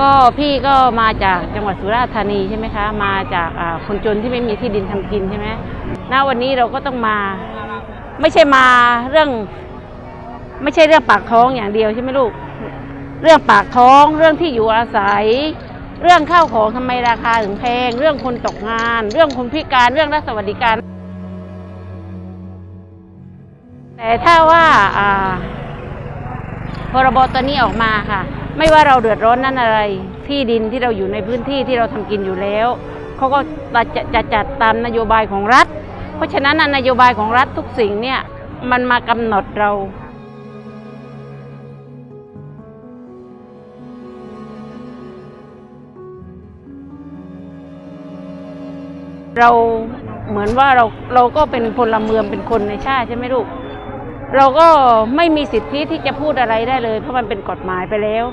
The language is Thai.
ก็พี่ก็มาจากจังหวัดสุราษฎร์ธานีใช่ไหมคะ มาจากคนจนที่ไม่มีที่ดินทำกินใช่ไหมณวันนี้เราก็ต้องมา ไม่ใช่มาเรื่อง ไม่ใช่เรื่องปากท้องอย่างเดียวใช่ไหมลูก เรื่องปากท้องเรื่องที่อยู่อาศัย เรื่องข้าวของทำไมราคาถึงแพง เรื่องคนตกงาน เรื่องคนพิการเรื่องรัฐสวัสดิการ แต่ถ้าว่าอ่าพรบตัวนี้ออกมาค่ะ ไม่ว่าเราเดือดร้อนนั่นอะไร ที่ดินที่เราอยู่ในพื้นที่ที่เราทำกินอยู่แล้วเขาก็จะจะจัดตามนโยบายของรัฐ เพราะฉะนั้นน่ะนโยบายของรัฐทุกสิ่งเนี่ยมันมากำหนดเราเราเหมือนว่าเราเราก็เป็นพลเมืองเป็นคนในชาติใช่ไหมลูก เราก็ไม่มีสิทธิที่จะพูดอะไรได้เลย เพราะมันเป็นกฎหมายไปแล้ว